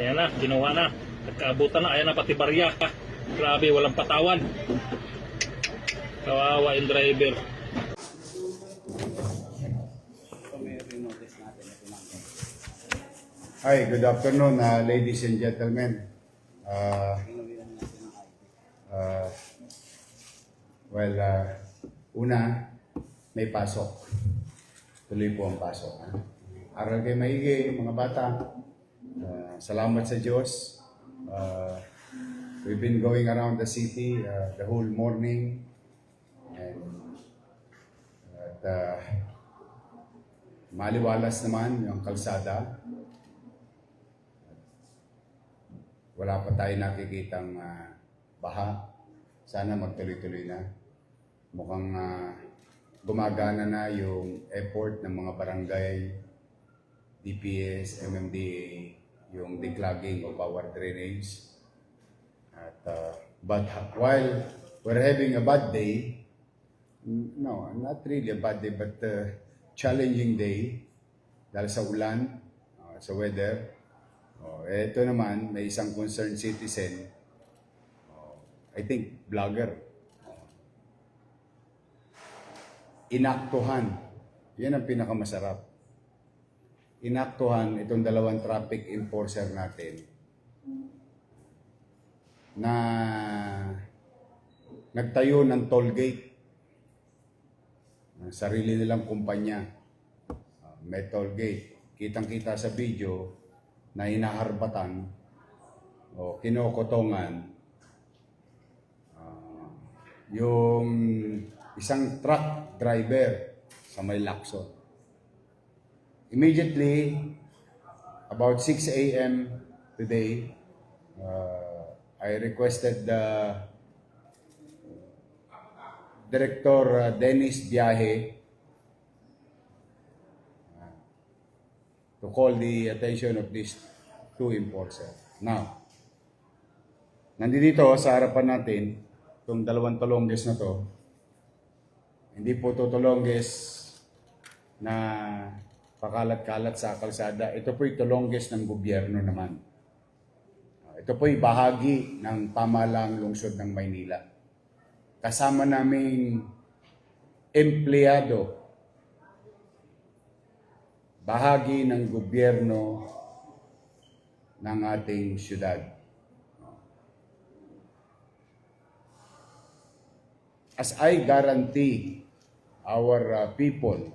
Ayan na, ginawa na. Nagkaabutan na. Ayan na, pati barya. Grabe, walang patawan. Kawawa yung driver. Hi, good afternoon, uh, ladies and gentlemen. Uh, uh, well, uh, una, may pasok. Tuloy po ang pasok. Ha? Aral kayo maigi, mga bata. Uh, salamat sa Diyos. Uh, we've been going around the city uh, the whole morning. And at, uh, maliwalas naman yung kalsada. wala pa tayo nakikitang ah, baha. Sana magtuloy-tuloy na. Mukhang ah, gumagana na yung effort ng mga barangay, DPS, MMDA, yung declogging of our drainage. At, ah, but while we're having a bad day, no, not really a bad day, but uh, challenging day dahil sa ulan, ah, sa weather, Oh, eto naman, may isang concerned citizen, oh, I think vlogger. Oh. Inaktuhan. Yan ang pinakamasarap. Inaktuhan itong dalawang traffic enforcer natin na nagtayo ng toll gate. Sarili nilang kumpanya. Ah, May toll gate. Kitang-kita sa video, na hinaharbatan o kinokotongan ah, yung isang truck driver sa may Lacson. Immediately, about 6 a.m. today, uh, I requested the Director uh, Dennis Biahe to call the attention of these two enforcers. Now, nandito sa harapan natin, itong dalawang tolongges na to, hindi po to tolongges na pakalat-kalat sa kalsada. Ito po yung tolongges ng gobyerno naman. Ito po yung bahagi ng pamalang lungsod ng Maynila. Kasama naming empleyado bahagi ng gobyerno ng ating syudad. As I guarantee our uh, people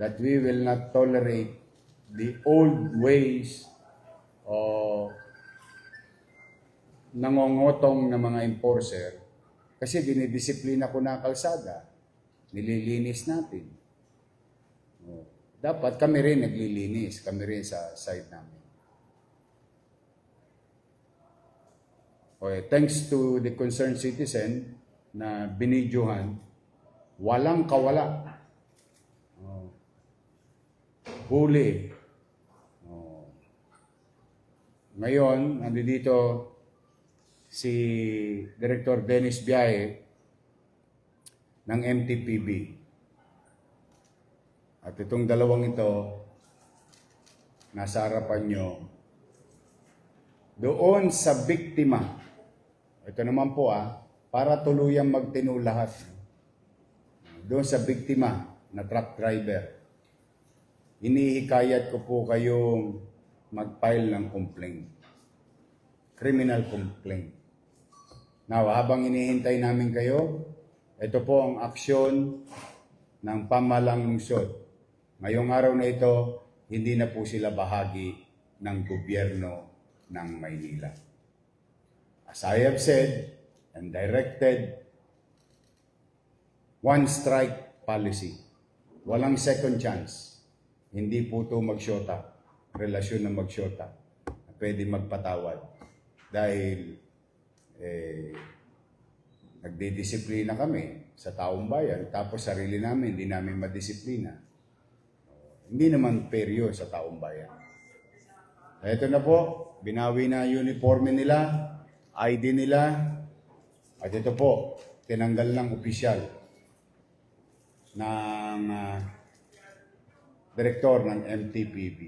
that we will not tolerate the old ways of nangongotong ng mga enforcer kasi dinidisiplina ko na kalsada, nililinis natin. Oh. Dapat kami rin naglilinis, kami rin sa side namin. Okay, thanks to the concerned citizen na binidyohan, walang kawala. Oh. Huli. Oh. Ngayon, nandito si Director Dennis Biaye ng MTPB. At itong dalawang ito, nasa harapan nyo, doon sa biktima, ito naman po ah, para tuluyang magtino lahat. Doon sa biktima na truck driver, inihikayat ko po kayong mag-file ng complaint. Criminal complaint. Now, habang inihintay namin kayo, ito po ang aksyon ng pamalang lungsod. Ngayong araw na ito, hindi na po sila bahagi ng gobyerno ng Maynila. As I have said and directed, one strike policy. Walang second chance. Hindi po ito magsyota, relasyon na magsyota. Pwede magpatawad. Dahil eh, nagdidisiplina kami sa taong bayan, tapos sarili namin, hindi namin madisiplina. Hindi naman fair yun sa taong bayan. Ito na po, binawi na uniforme nila, ID nila, at ito po, tinanggal ng opisyal ng ah, direktor ng MTPB.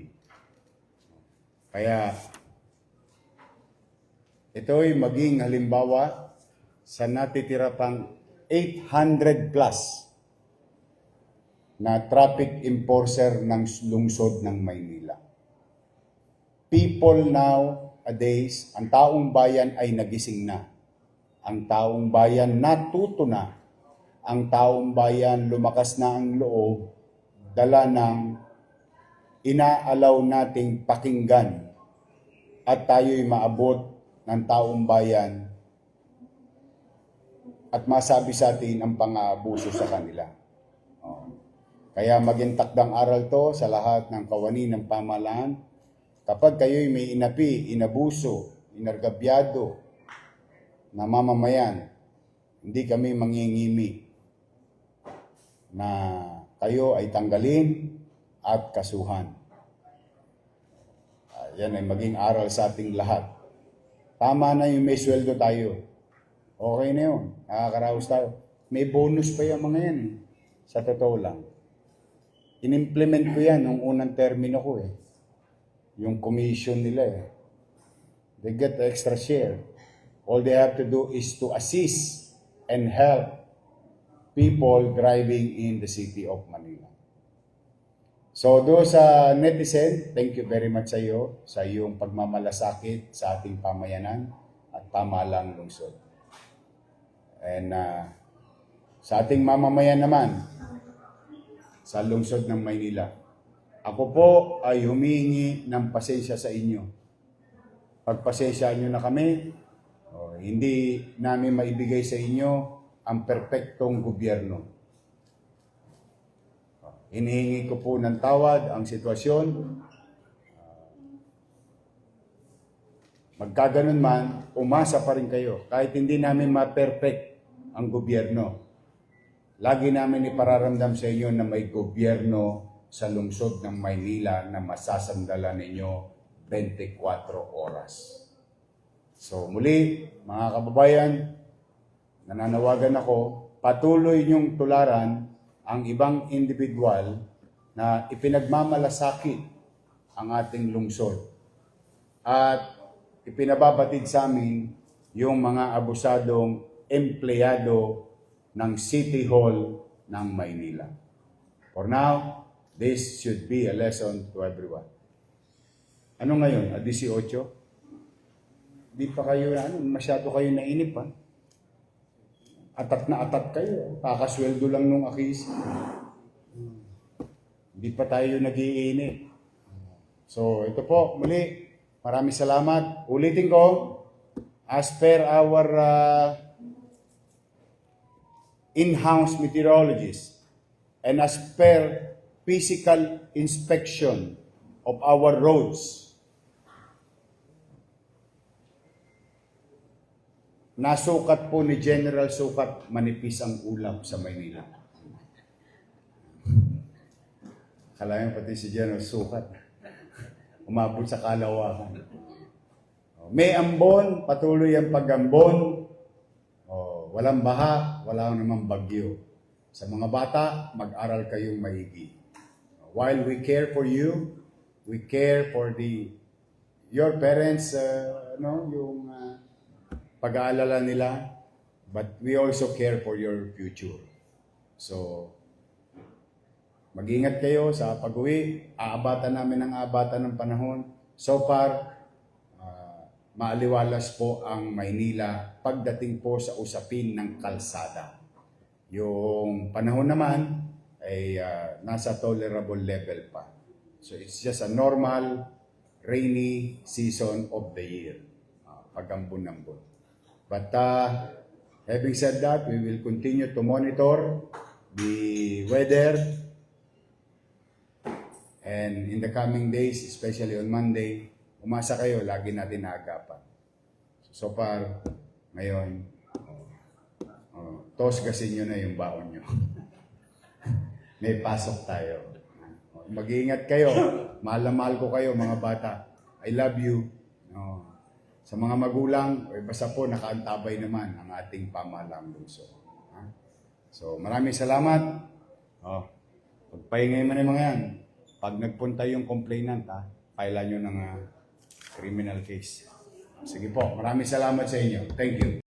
Kaya ito'y maging halimbawa sa natitira pang 800 plus na traffic enforcer ng lungsod ng Maynila. People nowadays, ang taong bayan ay nagising na. Ang taong bayan natuto na. Ang taong bayan lumakas na ang loob, dala ng inaalaw nating pakinggan at tayo'y maabot ng taong bayan at masabi sa atin ang pang-aabuso sa kanila. Kaya maging takdang aral to sa lahat ng kawani ng pamalaan. Kapag kayo'y may inapi, inabuso, inargabyado na mamamayan, hindi kami mangingimi na kayo ay tanggalin at kasuhan. Ah, yan ay maging aral sa ating lahat. Tama na yung may sweldo tayo. Okay na yun. Nakakaraos tayo. May bonus pa yung mga yan eh. Sa totoo lang. In-implement ko yan nung unang termino ko eh. Yung commission nila eh. They get extra share. All they have to do is to assist and help people driving in the city of Manila. So do sa netizen, thank you very much sa iyo sa iyong pagmamalasakit sa ating pamayanan at pamalang lungsod. And uh, sa ating mamamayan naman, sa lungsod ng Maynila, ako po ay humingi ng pasensya sa inyo. Pagpasensya nyo na kami, oh, hindi namin maibigay sa inyo ang perpektong gobyerno. Hinihingi ko po ng tawad ang sitwasyon. Magkaganon man, umasa pa rin kayo. Kahit hindi namin ma-perfect ang gobyerno. Lagi namin ipararamdam sa inyo na may gobyerno sa lungsod ng Maynila na masasandala ninyo 24 oras. So muli, mga kababayan, nananawagan ako, patuloy niyong tularan ang ibang individual na ipinagmamalasakit ang ating lungsod. At ipinababatid sa amin yung mga abusadong empleyado ng City Hall ng Maynila. For now, this should be a lesson to everyone. Ano ngayon? A 18? Di pa kayo, ano, masyado kayo nainip ha? Atat na atat kayo. Kakasweldo lang nung akis. Hindi pa tayo nagiinit. So, ito po, muli, maraming salamat. Ulitin ko, as per our uh, in-house meteorologist and as per physical inspection of our roads, nasukat po ni General Sukat manipis ang ulap sa Maynila. Kalayan pati si General Sukat. Umabot sa kalawakan. May ambon, patuloy ang pag-ambon. Oh, walang baha, wala namang bagyo. Sa mga bata, mag-aral kayong maigi. While we care for you, we care for the your parents, uh, no, yung uh, pag-aalala nila, but we also care for your future. So, mag-ingat kayo sa pag-uwi. Aabatan namin ang aabatan ng panahon. So far, uh, maaliwalas po ang Maynila pagdating po sa usapin ng kalsada. Yung panahon naman ay uh, nasa tolerable level pa. So it's just a normal rainy season of the year. Uh, pagambon-ambon. But uh, having said that, we will continue to monitor the weather and in the coming days, especially on Monday, umasa kayo, lagi natin naagapan. So far, ngayon, oh, tos gasin nyo na yung baon nyo. May pasok tayo. Oh, Mag-iingat kayo. Mahal na mahal ko kayo, mga bata. I love you. Oh. Sa mga magulang, eh, basta po nakaantabay naman ang ating pamahalang lungsod. So, maraming salamat. Oh, pagpahingay mo na mga yan. Pag nagpunta yung complainant, ha, kailan nyo ng ah, criminal case. Sige po, maraming salamat sa inyo. Thank you.